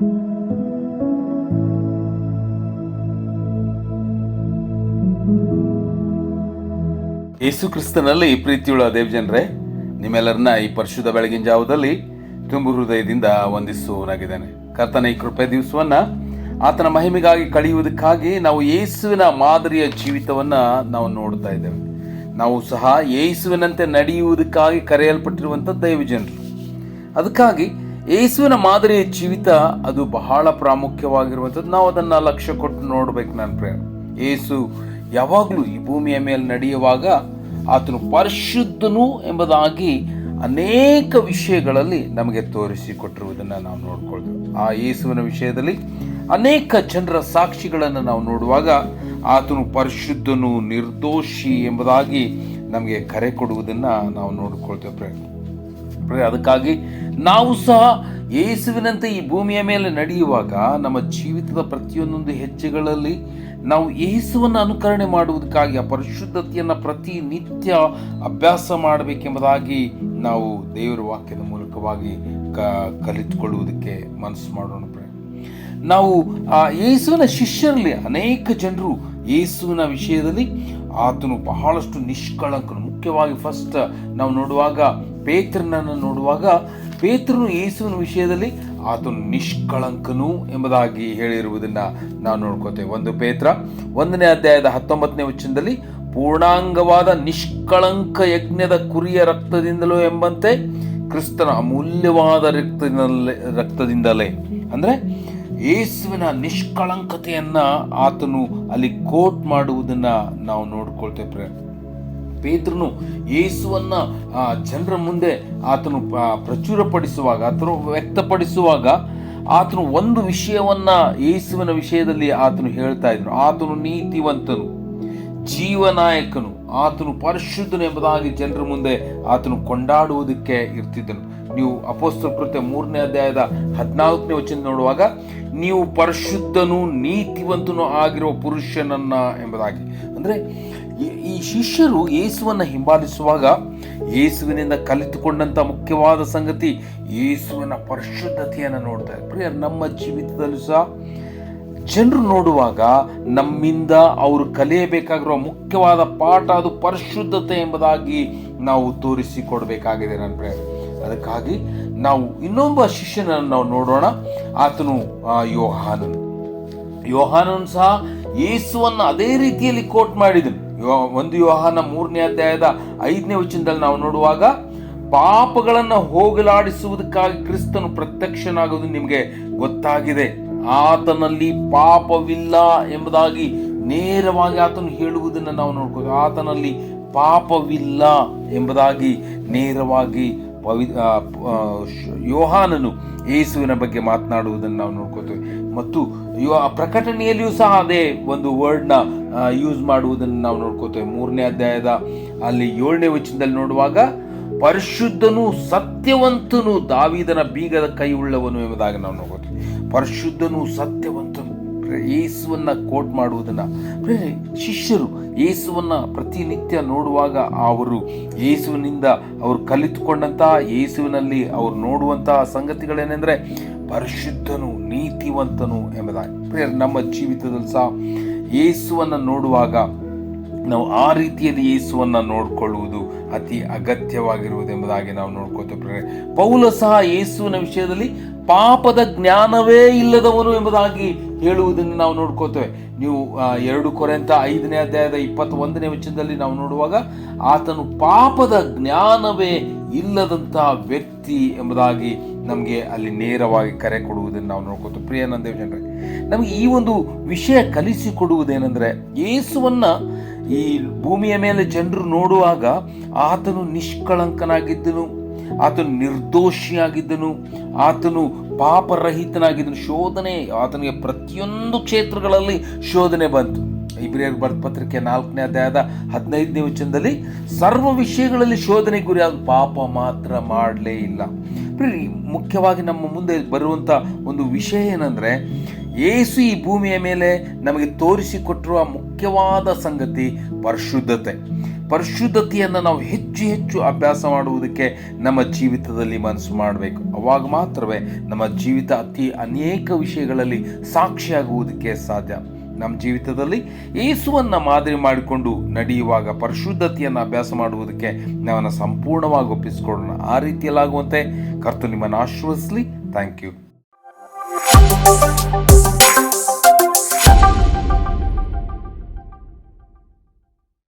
ಯೇಸು ಕ್ರಿಸ್ತನಲ್ಲಿ ಪ್ರೀತಿಯುಳ್ಳ ದೇವಜನರೇ, ನಿಮ್ಮೆಲ್ಲರನ್ನ ಈ ಪರಿಶುದ್ಧ ಬೆಳಗಿನ ಜಾವದಲ್ಲಿ ತುಂಬು ಹೃದಯದಿಂದ ವಂದಿಸುವನಾಗಿದ್ದಾನೆ ಕರ್ತನ ಈ ಕೃಪೆ ದಿವಸವನ್ನ ಆತನ ಮಹಿಮೆಗಾಗಿ ಕಳೆಯುವುದಕ್ಕಾಗಿ ನಾವು ಯೇಸುವಿನ ಮಾದರಿಯ ಜೀವಿತವನ್ನ ನಾವು ನೋಡ್ತಾ ಇದ್ದೇವೆ. ನಾವು ಸಹ ಯೇಸುವಿನಂತೆ ನಡೆಯುವುದಕ್ಕಾಗಿ ಕರೆಯಲ್ಪಟ್ಟಿರುವಂಥ ದೈವಜನರು. ಅದಕ್ಕಾಗಿ ಯೇಸುವಿನ ಮಾದರಿಯ ಜೀವಿತ ಅದು ಬಹಳ ಪ್ರಾಮುಖ್ಯವಾಗಿರುವಂಥದ್ದು. ನಾವು ಅದನ್ನು ಲಕ್ಷ್ಯ ಕೊಟ್ಟು ನೋಡ್ಬೇಕು ನನ್ನ ಪ್ರೇಮ ಏಸು ಯಾವಾಗಲೂ ಈ ಭೂಮಿಯ ಮೇಲೆ ನಡೆಯುವಾಗ ಆತನು ಪರಿಶುದ್ಧನು ಎಂಬುದಾಗಿ ಅನೇಕ ವಿಷಯಗಳಲ್ಲಿ ನಮಗೆ ತೋರಿಸಿಕೊಟ್ಟಿರುವುದನ್ನು ನಾವು ನೋಡ್ಕೊಳ್ತೇವೆ. ಆ ಯೇಸುವಿನ ವಿಷಯದಲ್ಲಿ ಅನೇಕ ಜನರ ಸಾಕ್ಷಿಗಳನ್ನು ನಾವು ನೋಡುವಾಗ ಆತನು ಪರಿಶುದ್ಧನು ನಿರ್ದೋಷಿ ಎಂಬುದಾಗಿ ನಮಗೆ ಕರೆ ಕೊಡುವುದನ್ನು ನಾವು ನೋಡಿಕೊಳ್ತೇವೆ ಪ್ರೇಮ ಪ್ರಿಯ, ಅದಕ್ಕಾಗಿ ನಾವು ಸಹ ಯೇಸುವಿನಂತೆ ಈ ಭೂಮಿಯ ಮೇಲೆ ನಡೆಯುವಾಗ ನಮ್ಮ ಜೀವಿತದ ಪ್ರತಿಯೊಂದೊಂದು ಹೆಜ್ಜೆಗಳಲ್ಲಿ ನಾವು ಯೇಸುವನ್ನು ಅನುಕರಣೆ ಮಾಡುವುದಕ್ಕಾಗಿ, ಆ ಪರಿಶುದ್ಧತೆಯನ್ನು ಪ್ರತಿನಿತ್ಯ ಅಭ್ಯಾಸ ಮಾಡಬೇಕೆಂಬುದಾಗಿ ನಾವು ದೇವರ ವಾಕ್ಯದ ಮೂಲಕವಾಗಿ ಕ, ಕಲಿತುಕೊಳ್ಳುವುದಕ್ಕೆ ಮನಸ್ಸು ಮಾಡೋಣ. ನಾವು, ಆ, ಯೇಸುವಿನ ಶಿಷ್ಯರಲ್ಲಿ ಅನೇಕ ಜನರು ಯೇಸುವಿನ ವಿಷಯದಲ್ಲಿ ಆತನು ಬಹಳಷ್ಟು ನಿಷ್ಕಳಂಕನು ಮುಖ್ಯವಾಗಿ ಫಸ್ಟ್ ನಾವು ನೋಡುವಾಗ ಪೇತ್ರನನ್ನು ನೋಡುವಾಗ ಪೇತ್ರನು ಯೇಸುವಿನ ವಿಷಯದಲ್ಲಿ ಆತನು ನಿಷ್ಕಳಂಕನು ಎಂಬುದಾಗಿ ಹೇಳಿರುವುದನ್ನ ನಾವು ನೋಡ್ಕೋತೇವೆ ಒಂದು ಪೇತ್ರ, ಒಂದನೇ ಅಧ್ಯಾಯದ ಹತ್ತೊಂಬತ್ತನೇ ವಚನದಲ್ಲಿ ಪೂರ್ಣಾಂಗವಾದ ನಿಷ್ಕಳಂಕ ಯಜ್ಞದ ಕುರಿಯ ರಕ್ತದಿಂದಲೂ ಎಂಬಂತೆ ಕ್ರಿಸ್ತನ ಅಮೂಲ್ಯವಾದ ರಕ್ತದಿಂದಲೇ ರಕ್ತದಿಂದಲೇ ಅಂದ್ರೆ ಯೇಸುವಿನ ನಿಷ್ಕಳಂಕತೆಯನ್ನ ಆತನು ಅಲ್ಲಿ ಕೋಟ್ ಮಾಡುವುದನ್ನ ನಾವು ನೋಡ್ಕೊಳ್ತೇವೆ. ಪೇತ್ರನು ಯೇಸುವನ್ನ ಜನರ ಮುಂದೆ ಆತನು ಪ್ರಚುರಪಡಿಸುವಾಗ ಅಥವಾ ವ್ಯಕ್ತಪಡಿಸುವಾಗ ಆತನು ಒಂದು ವಿಷಯವನ್ನ ಯೇಸುವಿನ ವಿಷಯದಲ್ಲಿ ಆತನು ಹೇಳ್ತಾ ಇದ್ರು. ಆತನು ನೀತಿವಂತನು, ಜೀವನಾಯಕನು, ಆತನು ಪರಿಶುದ್ಧನು ಎಂಬುದಾಗಿ ಜನರ ಮುಂದೆ ಆತನು ಕೊಂಡಾಡುವುದಕ್ಕೆ ಇರ್ತಿದ್ದನು. ನೀವು ಅಪೋಸ್ತಲ ಕೃತ್ಯ ಮೂರನೇ ಅಧ್ಯಾಯದ ಹದಿನಾಲ್ಕನೇ ವಚನ ನೋಡುವಾಗ, ನೀವು ಪರಿಶುದ್ಧನು, ನೀತಿವಂತನು ಆಗಿರುವ ಪುರುಷನನ್ನ ಎಂಬುದಾಗಿ. ಅಂದ್ರೆ ಈ- ಶಿಷ್ಯರು ಯೇಸುವನ್ನು ಹಿಂಬಾಲಿಸುವಾಗ ಯೇಸುವಿನಿಂದ ಕಲಿತುಕೊಂಡಂತ ಮುಖ್ಯವಾದ ಸಂಗತಿ ಯೇಸುವಿನ ಪರಿಶುದ್ಧತೆಯನ್ನು ನೋಡ್ತಾ ಪ್ರಿಯ ನಮ್ಮ ಜೀವಿತದಲ್ಲೂ ಸಹ ಜನರು ನೋಡುವಾಗ ನಮ್ಮಿಂದ ಅವರು ಕಲಿಯಬೇಕಾಗಿರುವ ಮುಖ್ಯವಾದ ಪಾಠ ಅದು ಪರಿಶುದ್ಧತೆ ಎಂಬುದಾಗಿ ನಾವು ತೋರಿಸಿಕೊಡಬೇಕಾಗಿದೆ ನನ್ನ ಪ್ರಿಯ ಅದಕ್ಕಾಗಿ ನಾವು ಇನ್ನೊಬ್ಬ ಶಿಷ್ಯನನ್ನು ನಾವು ನೋಡೋಣ. ಆತನು ಯೋಹಾನನು. ಯೋಹಾನನು ಸಹ ಯೇಸುವನ್ನು ಅದೇ ರೀತಿಯಲ್ಲಿ ಕೋಟ್ ಮಾಡಿದನು ಒಂದು ವಿವಾಹನ ಮೂರನೇ ಅಧ್ಯಾಯದ ಐದನೇ ವಚನದಲ್ಲಿ ನಾವು ನೋಡುವಾಗ, ಪಾಪಗಳನ್ನು ಹೋಗಲಾಡಿಸುವುದಕ್ಕಾಗಿ ಕ್ರಿಸ್ತನು ಪ್ರತ್ಯಕ್ಷನಾಗುವುದು ನಿಮಗೆ ಗೊತ್ತಾಗಿದೆ. ಆತನಲ್ಲಿ ಪಾಪವಿಲ್ಲ ಎಂಬುದಾಗಿ ನೇರವಾಗಿ ಆತನು ಹೇಳುವುದನ್ನು ನಾವು ನೋಡ್ಬೋದು. ಆತನಲ್ಲಿ ಪಾಪವಿಲ್ಲ ಎಂಬುದಾಗಿ ನೇರವಾಗಿ ಪವಿ ಯೋಹಾನನು ಯೇಸುವಿನ ಬಗ್ಗೆ ಮಾತನಾಡುವುದನ್ನು ನಾವು ನೋಡ್ಕೋತೇವೆ ಮತ್ತು ಯೋ ಪ್ರಕಟಣೆಯಲ್ಲಿಯೂ ಸಹ ಅದೇ ಒಂದು ವರ್ಡ್ನ ಯೂಸ್ ಮಾಡುವುದನ್ನು ನಾವು ನೋಡ್ಕೋತೇವೆ ಮೂರನೇ ಅಧ್ಯಾಯದ ಅಲ್ಲಿ ಏಳನೇ ವಚನದಲ್ಲಿ ನೋಡುವಾಗ, ಪರಿಶುದ್ಧನು ಸತ್ಯವಂತನು, ದಾವಿದನ ಬೀಗದ ಕೈ ಉಳ್ಳವನು ಎಂಬುದಾಗಿ ನಾವು ನೋಡ್ಕೋತೀವಿ ಪರಿಶುದ್ಧನು ಸತ್ಯವಂತನು ಯೇಸುವನ್ನ ಕೋಟ್ ಮಾಡುವುದನ್ನ. ಶಿಷ್ಯರು ಯೇಸುವನ್ನ ಪ್ರತಿನಿತ್ಯ ನೋಡುವಾಗ ಅವರು ಯೇಸುವಿನಿಂದ ಅವರು ಕಲಿತುಕೊಂಡಂತಹ ಯೇಸುವಿನಲ್ಲಿ ಅವರು ನೋಡುವಂತಹ ಸಂಗತಿಗಳೇನೆಂದರೆ ಪರಿಶುದ್ಧನು, ನೀತಿವಂತನು ಎಂಬುದಾಗಿ. ಪ್ರೇರ್ ನಮ್ಮ ಜೀವಿತದಲ್ಲಿ ಸಹ ಯೇಸುವನ್ನ ನೋಡುವಾಗ ನಾವು ಆ ರೀತಿಯಲ್ಲಿ ಯೇಸುವನ್ನ ನೋಡಿಕೊಳ್ಳುವುದು ಅತಿ ಅಗತ್ಯವಾಗಿರುವುದು ಎಂಬುದಾಗಿ ನಾವು ನೋಡ್ಕೋತೇವೆ ಪೌಲ ಸಹ ಯೇಸುವಿನ ವಿಷಯದಲ್ಲಿ ಪಾಪದ ಜ್ಞಾನವೇ ಇಲ್ಲದವನು ಎಂಬುದಾಗಿ ಹೇಳುವುದನ್ನು ನಾವು ನೋಡ್ಕೋತೇವೆ. ನೀವು ಎರಡು ಕೊರೆಂತ ಐದನೇ ಅಧ್ಯಾಯದ ಇಪ್ಪತ್ತ ಒಂದನೇ ವಚನದಲ್ಲಿ ನಾವು ನೋಡುವಾಗ, ಆತನು ಪಾಪದ ಜ್ಞಾನವೇ ಇಲ್ಲದಂತಹ ವ್ಯಕ್ತಿ ಎಂಬುದಾಗಿ ನಮಗೆ ಅಲ್ಲಿ ನೇರವಾಗಿ ಕರೆ ಕೊಡುವುದನ್ನು ನಾವು ನೋಡ್ಕೋತೇವೆ. ಪ್ರಿಯಾನಂದೇವ್ ಜನರೇ ನಮಗೆ ಈ ಒಂದು ವಿಷಯ ಕಲಿಸಿಕೊಡುವುದೇನೆಂದರೆ, ಯೇಸುವನ್ನ ಈ ಭೂಮಿಯ ಮೇಲೆ ಜನರು ನೋಡುವಾಗ ಆತನು ನಿಷ್ಕಳಂಕನಾಗಿದ್ದನು. ಆತನು ನಿರ್ದೋಷಿಯಾಗಿದ್ದನು, ಆತನು ಪಾಪರಹಿತನಾಗಿದ್ದನು. ಶೋಧನೆ, ಆತನಿಗೆ ಪ್ರತಿಯೊಂದು ಕ್ಷೇತ್ರಗಳಲ್ಲಿ ಶೋಧನೆ ಬಂತು. ಇಬ್ರಿಯರ್ ಬರೆದ ಪತ್ರಿಕೆ ನಾಲ್ಕನೇ ಅಧ್ಯಾಯದ ಹದಿನೈದನೇ ವಚನದಲ್ಲಿ, ಸರ್ವ ವಿಷಯಗಳಲ್ಲಿ ಶೋಧನೆ ಗುರಿಯಾದ ಪಾಪ ಮಾತ್ರ ಮಾಡಲೇ ಇಲ್ಲ. ಮುಖ್ಯವಾಗಿ ನಮ್ಮ ಮುಂದೆ ಬರುವಂಥ ಒಂದು ವಿಷಯ ಏನಂದರೆ, ಏಸು ಈ ಭೂಮಿಯ ಮೇಲೆ ನಮಗೆ ತೋರಿಸಿಕೊಟ್ಟಿರುವ ಮುಖ್ಯವಾದ ಸಂಗತಿ ಪರಿಶುದ್ಧತೆ. ಪರಿಶುದ್ಧತೆಯನ್ನು ನಾವು ಹೆಚ್ಚು ಹೆಚ್ಚು ಅಭ್ಯಾಸ ಮಾಡುವುದಕ್ಕೆ ನಮ್ಮ ಜೀವಿತದಲ್ಲಿ ಮನಸ್ಸು ಮಾಡಬೇಕು. ಅವಾಗ ಮಾತ್ರವೇ ನಮ್ಮ ಜೀವಿತ ಅತಿ ಅನೇಕ ವಿಷಯಗಳಲ್ಲಿ ಸಾಕ್ಷಿಯಾಗುವುದಕ್ಕೆ ಸಾಧ್ಯ. ನಮ್ಮ ಜೀವಿತದಲ್ಲಿ ಯೇಸುವನ್ನು ಮಾದರಿ ಮಾಡಿಕೊಂಡು ನಡೆಯುವಾಗ ಪರಿಶುದ್ಧತೆಯನ್ನು ಅಭ್ಯಾಸ ಮಾಡುವುದಕ್ಕೆ ನಾವನ್ನು ಸಂಪೂರ್ಣವಾಗಿ ಒಪ್ಪಿಸಿಕೊಳ್ಳೋಣ. ಆ ರೀತಿಯಲ್ಲಾಗುವಂತೆ ಕರ್ತು ನಿಮ್ಮನ್ನು ಆಶ್ರಯಿಸಲಿ ಥ್ಯಾಂಕ್ ಯು